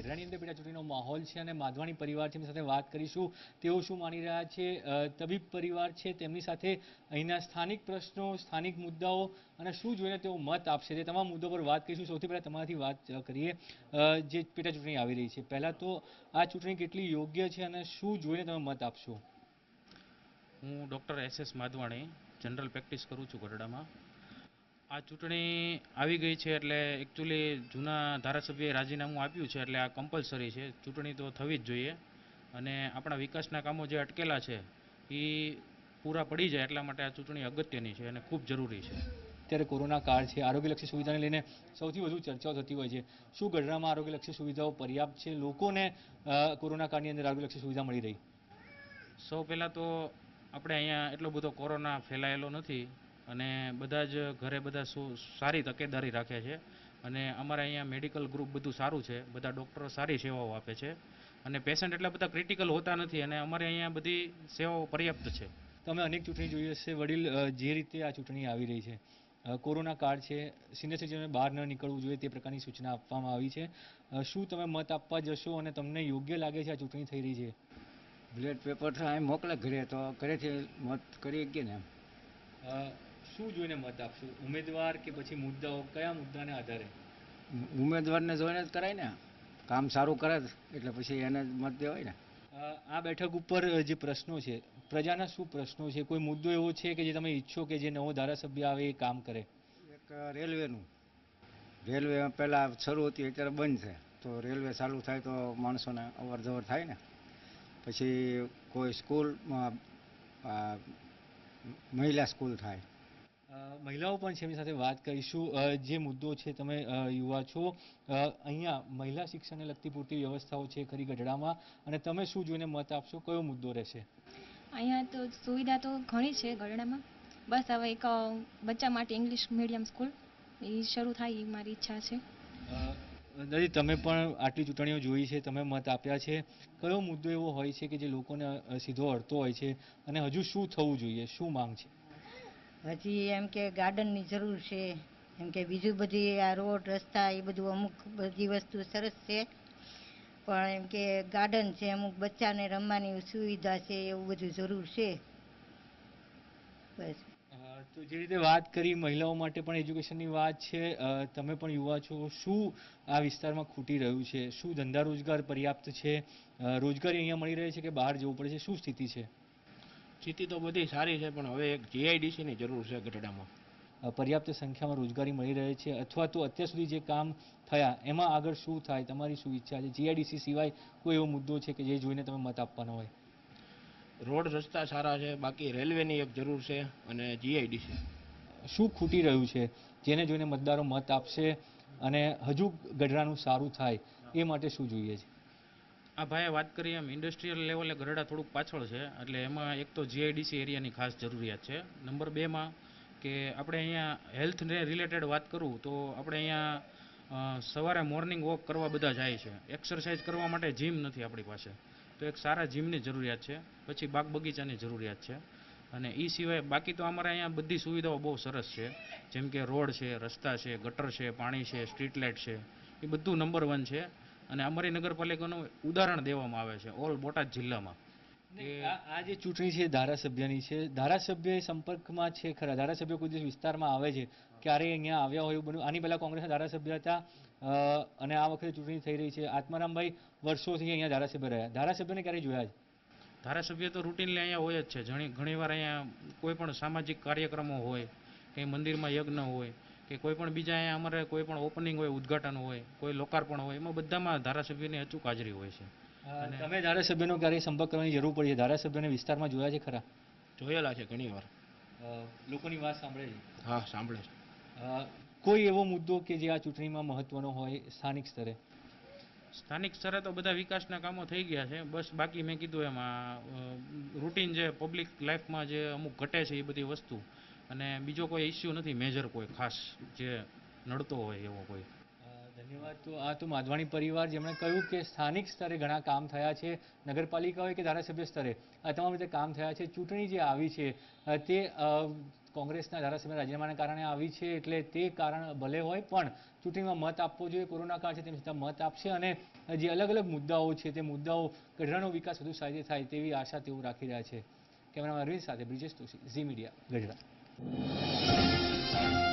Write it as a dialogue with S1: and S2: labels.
S1: ગઢડાની અંદર પેટા ચૂંટણીનો માહોલ છે અને માધવાણી પરિવાર સાથે વાત કરીશું. તેઓ શું માની રહ્યા છે? તબીબ પરિવાર છે, તેમની સાથે અહીંના સ્થાનિક પ્રશ્નો, સ્થાનિક મુદ્દાઓ અને શું જોઈને તેઓ મત આપશે? તે તમામ મુદ્દો પર વાત કરીશું. સૌથી પહેલાં તમારાથી વાત કરીએ. જે પેટા ચૂંટણી આવી રહી છે. પહેલા તો આ ચૂંટણી કેટલી યોગ્ય છે અને શું જોઈને તમે મત આપશો?
S2: હું doctor S S Madhwani, general practice કરું છું ગઢડામાં. આ ચૂંટણી આવી ગઈ છે એટલે એકચ્યુઅલી જૂના ધારાસભ્યએ રાજીનામું આપ્યું છે એટલે આ કમ્પલસરી છે. ચૂંટણી તો થવી જ જોઈએ. અને આપણા વિકાસના કામો જે અટકેલા છે એ પૂરા પડી જાય એટલા માટે આ ચૂંટણી અગત્યની છે અને ખૂબ જરૂરી છે.
S1: અત્યારે કોરોના કાળ છે આરોગ્યલક્ષી સુવિધાને લઈને સૌથી વધુ ચર્ચાઓ થતી હોય છે. શું ગઢડામાં આરોગ્યલક્ષી સુવિધાઓ પર્યાપ્ત છે? લોકોને કોરોના કાળની અંદર આરોગ્યલક્ષી સુવિધા મળી રહી?
S2: સૌ પહેલાં તો આપણે અહીંયા એટલો બધો કોરોના ફેલાયેલો નથી. અને બધા જ ઘરે બધા સુ- સારી તકેદારી રાખે છે. અને અમારે અહીંયા મેડિકલ ગ્રુપ બધું સારું છે. બધા ડૉક્ટરો સારી સેવાઓ આપે છે. અને પેશન્ટ એટલા બધા ક્રિટિકલ હોતા નથી અને અમારે અહીંયા બધી સેવાઓ પર્યાપ્ત છે.
S1: તમે અનેક ચૂંટણી જોઈ હશે. વડીલ જે રીતે આ ચૂંટણી આવી રહી છે. કોરોના કાળ છે. સિનિયર સિટીઝનને બહાર ન નીકળવું જોઈએ તે પ્રકારની સૂચના આપવામાં આવી છે. શું તમે મત આપવા જશો અને તમને યોગ્ય લાગે છે આ ચૂંટણી થઈ રહી છે?
S3: બ્લેડ પેપર થાય મોકલે ઘરે તો. ઘરેથી મત કરી શકીએ ને
S1: શું જોઈને મત આપશો? ઉમેદવાર કે પછી મુદ્દાઓ? કયા મુદ્દાને આધારે?
S3: ઉમેદવારને જોઈને જ કરાય ને. કામ સારું કરે જ એટલે પછી એને જ મત દેવાય ને.
S1: આ બેઠક ઉપર જે પ્રશ્નો છે પ્રજાના શું પ્રશ્નો છે? કોઈ મુદ્દો એવો છે કે જે તમે ઈચ્છો કે જે નવો ધારાસભ્ય આવે એ કામ કરે?
S3: એક રેલવેનું. રેલવે પહેલાં શરૂ હતી અત્યારે બંધ છે. તો રેલવે ચાલુ થાય તો માણસોને અવર જવર થાય ને. પછી કોઈ સ્કૂલમાં મહિલા સ્કૂલ થાય.
S1: મહિલાઓ પણ છે એમની સાથે વાત કરીશું. જે મુદ્દો છે તમે યુવા છો અહીંયા મહિલા શિક્ષણને લગતી પૂરતી વ્યવસ્થાઓ છે ખરી ગઢડામાં. અને તમે શું જોઈને મત આપશો? કયો મુદ્દો રહેશે?
S4: અહીંયા તો સુવિધા તો ઘણી છે ગઢડામાં. બસ હવે એક બચ્ચા માટે ઇંગ્લિશ મીડિયમ સ્કૂલ એ શરૂ થાય એ મારી ઈચ્છા છે.
S1: દાદી તમે પણ આટલી ચૂંટણીઓ જોઈ છે તમે મત આપ્યા છે. કયો મુદ્દો એવો હોય છે કે જે લોકોને સીધો અડતો હોય છે? અને હજુ શું થવું જોઈએ? શું માંગ છે?
S5: હજી એમ કે ગાર્ડનની જરૂર છે. એમ કે બીજું બધી આ રોડ, રસ્તા, એ બધું અમુક બધી વસ્તુ સરસ છે. પણ એમ કે ગાર્ડન છે, અમુક બચ્ચાને રમવાની સુવિધા છે, એવું બધું જરૂર છે. બસ.
S1: તો જે રીતે વાત કરી મહિલાઓ માટે પણ એજ્યુકેશનની વાત છે તમે પણ યુવા છો, શું આ વિસ્તારમાં ખૂટી રહ્યું છે? શું ધંધા રોજગાર પર્યાપ્ત છે? રોજગારી અહીંયા મળી રહે છે કે બહાર જવું પડે છે? શું સ્થિતિ છે?
S6: સ્થિતિ તો બધી સારી છે પણ હવે એક જીઆઈડીસીની જરૂર છે ગઢડામાં.
S1: પર્યાપ્ત સંખ્યામાં રોજગારી મળી રહે છે અથવા તો અત્યાર સુધી જે કામ થયા એમાં આગળ શું થાય તમારી શું ઈચ્છા છે? જીઆઈડીસી સિવાય કોઈ એવો મુદ્દો છે કે જે જોઈને તમે મત આપવાનો હોય?
S6: રોડ રસ્તા સારા છે બાકી રેલવેની એક જરૂર છે અને જીઆઈડીસી
S1: શું ખૂટી રહ્યું છે? જેને જોઈને મતદારો મત આપશે અને હજુ ગઢડાનું સારું થાય એ માટે શું જોઈએ છે?
S2: આ ભાઈએ વાત કરી એમ ઇન્ડસ્ટ્રીયલ લેવલે ગરડા થોડુંક પાછળ છે, એટલે એમાં એક તો જીઆઈડીસી એરિયાની ખાસ જરૂરિયાત છે. નંબર બેમાં કે આપણે અહીંયા હેલ્થને રિલેટેડ વાત કરું તો આપણે અહીંયા સવારે મોર્નિંગ વોક કરવા બધા જાય છે. એક્સરસાઇઝ કરવા માટે જીમ નથી આપણી પાસે. તો એક સારા જીમની જરૂરિયાત છે. પછી બાગ બગીચાની જરૂરિયાત છે. અને એ સિવાય બાકી તો અમારે અહીંયા બધી સુવિધાઓ બહુ સરસ છે. જેમ કે રોડ છે, રસ્તા છે, ગટર છે, પાણી છે સ્ટ્રીટ લાઇટ છે. એ બધું નંબર વન છે. અને અમારી નગરપાલિકાનું ઉદાહરણ દેવામાં આવે છે ઓલ બોટાદ જિલ્લામાં.
S1: આ જે ચૂંટણી છે ધારાસભ્યની છે. ધારાસભ્ય સંપર્કમાં છે ખરા. ધારાસભ્ય કોઈ દિવસ વિસ્તારમાં આવે છે. ક્યારે અહીંયા આવ્યા હોય બન્યું. આની પહેલાં કોંગ્રેસના ધારાસભ્ય હતા અને આ વખતે ચૂંટણી થઈ રહી છે. આત્મારામભાઈ વર્ષોથી અહીંયા ધારાસભ્ય રહ્યા. ધારાસભ્યને ક્યારેય જોયા છે?
S2: ધારાસભ્ય તો રૂટીનલી અહીંયા હોય જ છે. ઘણી ઘણીવાર અહીંયા કોઈ પણ સામાજિક કાર્યક્રમો હોય કંઈ મંદિરમાં યજ્ઞ હોય કે કોઈ પણ બીજા અહીંયા અમારે કોઈ પણ ઓપનિંગ હોય ઉદ્ઘાટન હોય કોઈ લોકાર્પણ હોય એમાં બધામાં ધારાસભ્યની અચૂક હાજરી હોય છે.
S1: તમે ધારાસભ્યનો ક્યારેય સંપર્ક કરવાની જરૂર પડી છે? ધારાસભ્યને વિસ્તારમાં જોયા છે ખરા?
S6: જોયેલા છે ઘણી વાર.
S1: લોકોની વાત સાંભળે છે?
S6: હા સાંભળે છે.
S1: કોઈ એવો મુદ્દો કે જે આ ચૂંટણીમાં મહત્વનો હોય સ્થાનિક સ્તરે?
S2: સ્થાનિક સ્તરે તો બધા વિકાસના કામો થઈ ગયા છે. બસ બાકી મેં કીધું એમાં રૂટીન જે પબ્લિક લાઈફમાં જે અમુક ઘટે છે એ બધી વસ્તુ. અને બીજો કોઈ ઇસ્યુ નથી મેજર કોઈ ખાસ જે નડતો હોય એવો કોઈ.
S1: ધન્યવાદ. તો આ તો માધવાણી પરિવાર, જેમણે કહ્યું કે સ્થાનિક સ્તરે ઘણા કામ થયા છે નગરપાલિકા હોય કે ધારાસભ્ય સ્તરે. આ તમામ રીતે કામ થયા છે. ચૂંટણી જે આવી છે તે કોંગ્રેસના ધારાસભ્ય રાજીનામાના કારણે આવી છે, એટલે તે કારણ ભલે હોય, પણ ચૂંટણીમાં મત આપવો જોઈએ. કોરોના કાળ છે, તેમ છતાં મત આપશે અને જે અલગ અલગ મુદ્દાઓ છે, તે મુદ્દાઓ ગઢડાનો વિકાસ વધુ સારી થાય તેવી આશા તેઓ રાખી રહ્યા છે. કેમેરામાં અરવિંદ સાથે બ્રિજેશ તોશી ઝી મીડિયા, ગઢડા. ピッ!